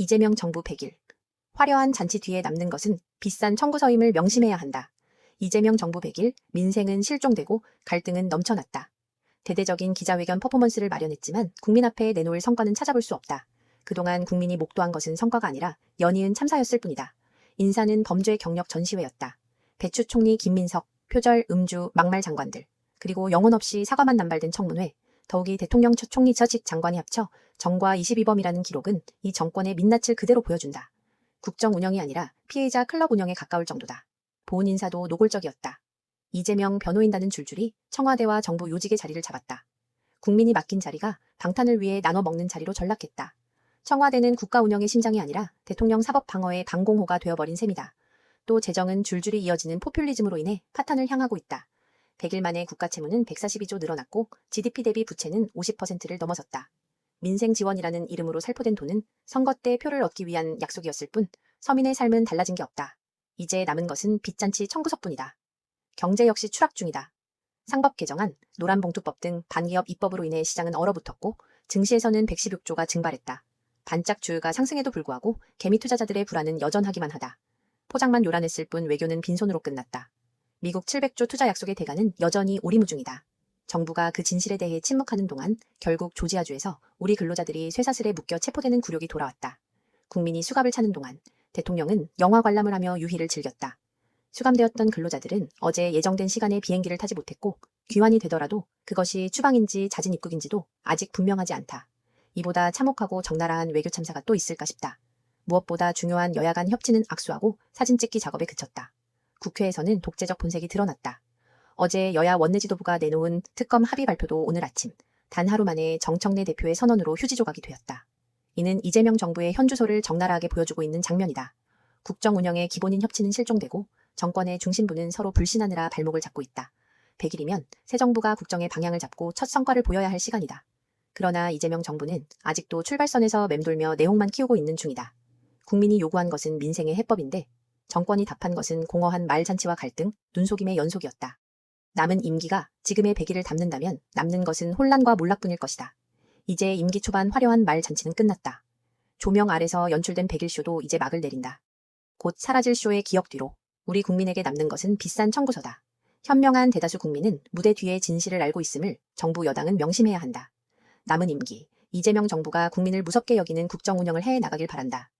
이재명 정부 100일. 화려한 잔치 뒤에 남는 것은 비싼 청구서임을 명심해야 한다. 이재명 정부 100일, 민생은 실종되고 갈등은 넘쳐났다. 대대적인 기자회견 퍼포먼스를 마련했지만 국민 앞에 내놓을 성과는 찾아볼 수 없다. 그동안 국민이 목도한 것은 성과가 아니라 연이은 참사였을 뿐이다. 인사는 범죄 경력 전시회였다. 배추 총리 김민석, 표절, 음주, 막말 장관들, 그리고 영혼 없이 사과만 남발된 청문회, 더욱이 대통령 첫 총리 처직 장관이 합쳐 정과 22범이라는 기록은 이 정권의 민낯을 그대로 보여준다. 국정 운영이 아니라 피해자 클럽 운영에 가까울 정도다. 보훈 인사도 노골적이었다. 이재명 변호인단은 줄줄이 청와대와 정부 요직의 자리를 잡았다. 국민이 맡긴 자리가 방탄을 위해 나눠 먹는 자리로 전락했다. 청와대는 국가 운영의 심장이 아니라 대통령 사법 방어의 방공호가 되어버린 셈이다. 또 재정은 줄줄이 이어지는 포퓰리즘으로 인해 파탄을 향하고 있다. 100일 만에 국가 채무는 142조 늘어났고 GDP 대비 부채는 50%를 넘어섰다. 민생 지원이라는 이름으로 살포된 돈은 선거 때 표를 얻기 위한 약속이었을 뿐 서민의 삶은 달라진 게 없다. 이제 남은 것은 빚잔치 청구서뿐이다. 경제 역시 추락 중이다. 상법 개정안, 노란봉투법 등 반기업 입법으로 인해 시장은 얼어붙었고 증시에서는 116조가 증발했다. 반짝 주유가 상승에도 불구하고 개미 투자자들의 불안은 여전하기만 하다. 포장만 요란했을 뿐 외교는 빈손으로 끝났다. 미국 700조 투자 약속의 대가는 여전히 오리무중이다. 정부가 그 진실에 대해 침묵하는 동안 결국 조지아주에서 우리 근로자들이 쇠사슬에 묶여 체포되는 굴욕이 돌아왔다. 국민이 수갑을 차는 동안 대통령은 영화 관람을 하며 유희를 즐겼다. 수감되었던 근로자들은 어제 예정된 시간에 비행기를 타지 못했고 귀환이 되더라도 그것이 추방인지 자진 입국인지도 아직 분명하지 않다. 이보다 참혹하고 적나라한 외교 참사가 또 있을까 싶다. 무엇보다 중요한 여야 간 협치는 악수하고 사진 찍기 작업에 그쳤다. 국회에서는 독재적 본색이 드러났다. 어제 여야 원내 지도부가 내놓은 특검 합의 발표도 오늘 아침 단 하루 만에 정청래 대표의 선언으로 휴지 조각이 되었다. 이는 이재명 정부의 현주소를 적나라하게 보여주고 있는 장면이다. 국정 운영의 기본인 협치는 실종되고 정권의 중심부는 서로 불신하느라 발목을 잡고 있다. 100일이면 새 정부가 국정의 방향을 잡고 첫 성과를 보여야 할 시간이다. 그러나 이재명 정부는 아직도 출발선에서 맴돌며 내홍만 키우고 있는 중이다. 국민이 요구한 것은 민생의 해법인데 정권이 답한 것은 공허한 말잔치와 갈등, 눈속임의 연속이었다. 남은 임기가 지금의 100일을 담는다면 남는 것은 혼란과 몰락뿐일 것이다. 이제 임기 초반 화려한 말 잔치는 끝났다. 조명 아래서 연출된 100일 쇼도 이제 막을 내린다. 곧 사라질 쇼의 기억 뒤로 우리 국민에게 남는 것은 비싼 청구서다. 현명한 대다수 국민은 무대 뒤의 진실을 알고 있음을 정부 여당은 명심해야 한다. 남은 임기, 이재명 정부가 국민을 무섭게 여기는 국정 운영을 해 나가길 바란다.